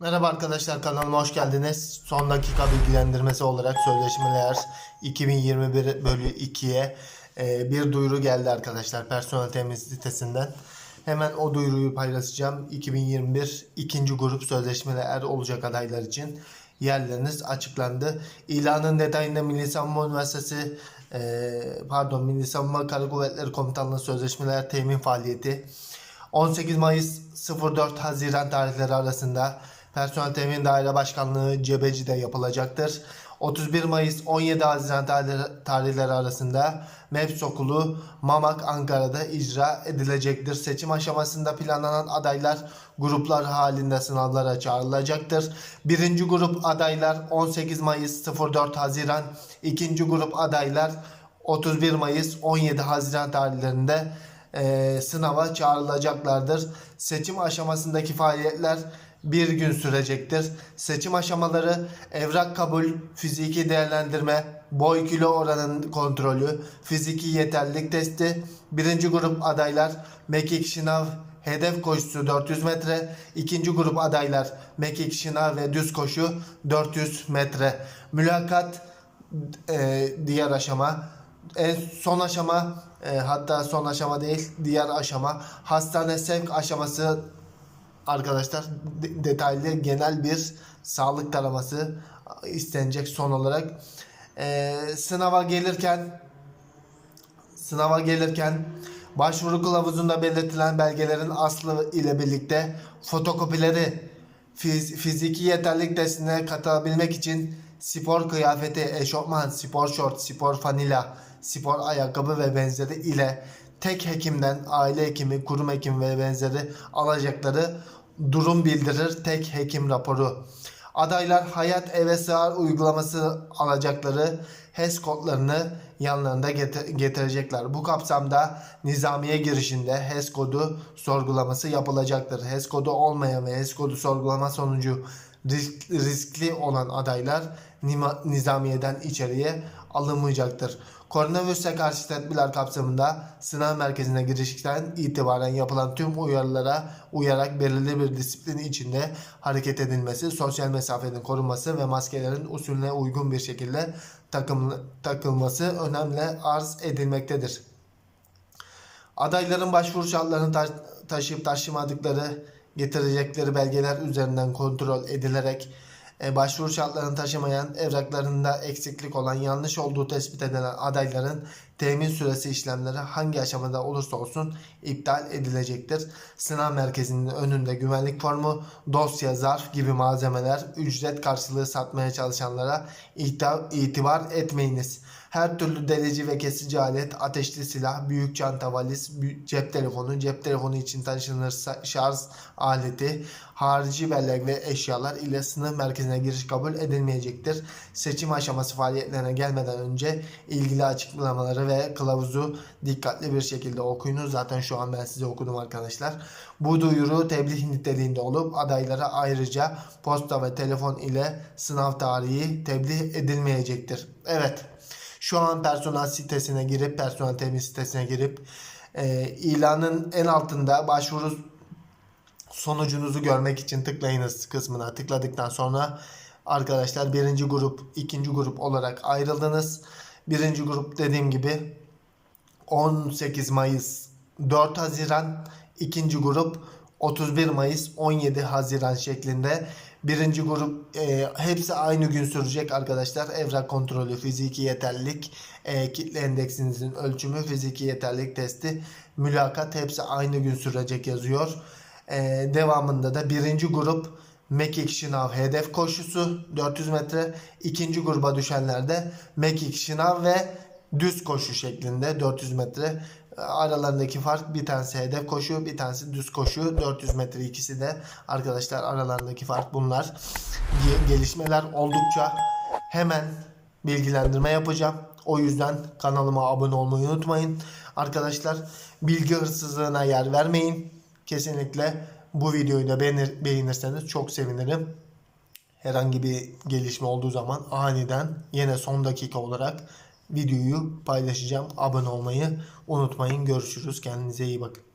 Merhaba arkadaşlar kanalıma hoş geldiniz. Son dakika bilgilendirmesi olarak sözleşmeler 2021 bölü 2'ye e, bir duyuru geldi arkadaşlar personel temin sitesinden. Hemen o duyuruyu paylaşacağım. 2021 ikinci grup sözleşmeler olacak adaylar için yerleriniz açıklandı. İlanın detayında Milli Savunma Üniversitesi e, pardon Milli Savunma Kara Kuvvetleri Komutanlığı sözleşmeler temin faaliyeti 18 Mayıs 04 Haziran tarihleri arasında Personel Temin Daire Başkanlığı Cebeci'de yapılacaktır. 31 Mayıs 17 Haziran tarihleri, arasında MEPS okulu Mamak Ankara'da icra edilecektir. Seçim aşamasında planlanan adaylar gruplar halinde sınavlara çağrılacaktır. Birinci grup adaylar 18 Mayıs 04 Haziran, ikinci grup adaylar 31 Mayıs 17 Haziran tarihlerinde e, sınava çağrılacaklardır. Seçim aşamasındaki faaliyetler bir gün sürecektir. Seçim aşamaları evrak kabul, fiziki değerlendirme, boy kilo oranın kontrolü, fiziki yeterlilik testi, birinci grup adaylar mekik şınav hedef koşusu 400 metre, ikinci grup adaylar mekik şınav ve düz koşu 400 metre. Mülakat e, diğer aşama en son aşama e, hatta son aşama değil diğer aşama hastane sevk aşaması arkadaşlar de- detaylı genel bir sağlık taraması istenecek son olarak. E, sınava gelirken sınava gelirken başvuru kılavuzunda belirtilen belgelerin aslı ile birlikte fotokopileri fiz- fiziki yeterlilik testine katılabilmek için spor kıyafeti, eşofman, spor şort, spor fanila, spor ayakkabı ve benzeri ile tek hekimden aile hekimi, kurum hekimi ve benzeri alacakları durum bildirir tek hekim raporu. Adaylar Hayat Eve Sığar uygulaması alacakları HES kodlarını yanlarında getir- getirecekler. Bu kapsamda nizamiye girişinde HES kodu sorgulaması yapılacaktır. HES kodu olmayan ve HES kodu sorgulama sonucu risk- riskli olan adaylar nizamiyeden içeriye alınmayacaktır. Koronavirüse karşı tedbirler kapsamında sınav merkezine girişten itibaren yapılan tüm uyarılara uyarak belirli bir disiplin içinde hareket edilmesi, sosyal mesafenin korunması ve maskelerin usulüne uygun bir şekilde takım, takılması önemli arz edilmektedir. Adayların başvuru şartlarını ta- taşıyıp taşımadıkları getirecekleri belgeler üzerinden kontrol edilerek e, başvuru şartlarını taşımayan evraklarında eksiklik olan yanlış olduğu tespit edilen adayların temin süresi işlemleri hangi aşamada olursa olsun iptal edilecektir. Sınav merkezinin önünde güvenlik formu, dosya, zarf gibi malzemeler ücret karşılığı satmaya çalışanlara itibar etmeyiniz. Her türlü delici ve kesici alet, ateşli silah, büyük çanta, valiz, cep telefonu, cep telefonu için taşınır şarj aleti, harici bellek ve eşyalar ile sınıf merkezine giriş kabul edilmeyecektir. Seçim aşaması faaliyetlerine gelmeden önce ilgili açıklamaları ve kılavuzu dikkatli bir şekilde okuyunuz. Zaten şu an ben size okudum arkadaşlar. Bu duyuru tebliğ niteliğinde olup adaylara ayrıca posta ve telefon ile sınav tarihi tebliğ edilmeyecektir. Evet. Şu an personel sitesine girip personel temin sitesine girip e, ilanın en altında başvuru sonucunuzu görmek için tıklayınız kısmına tıkladıktan sonra arkadaşlar birinci grup ikinci grup olarak ayrıldınız. Birinci grup dediğim gibi 18 Mayıs 4 Haziran. İkinci grup 31 Mayıs 17 Haziran şeklinde. Birinci grup e, hepsi aynı gün sürecek arkadaşlar. Evrak kontrolü fiziki yeterlilik e, kitle endeksinizin ölçümü fiziki yeterlilik testi mülakat hepsi aynı gün sürecek yazıyor. E, devamında da birinci grup mekik şınav hedef koşusu 400 metre. İkinci gruba düşenlerde mekik şınav ve düz koşu şeklinde 400 metre. Aralarındaki fark bir tanesi hedef koşu bir tanesi düz koşu. 400 metre ikisi de arkadaşlar aralarındaki fark bunlar. Ge- gelişmeler oldukça hemen bilgilendirme yapacağım. O yüzden kanalıma abone olmayı unutmayın. Arkadaşlar bilgi hırsızlığına yer vermeyin. Kesinlikle bu videoyu da beğenir, beğenirseniz çok sevinirim herhangi bir gelişme olduğu zaman aniden yine son dakika olarak videoyu paylaşacağım. Abone olmayı unutmayın. Görüşürüz. Kendinize iyi bakın.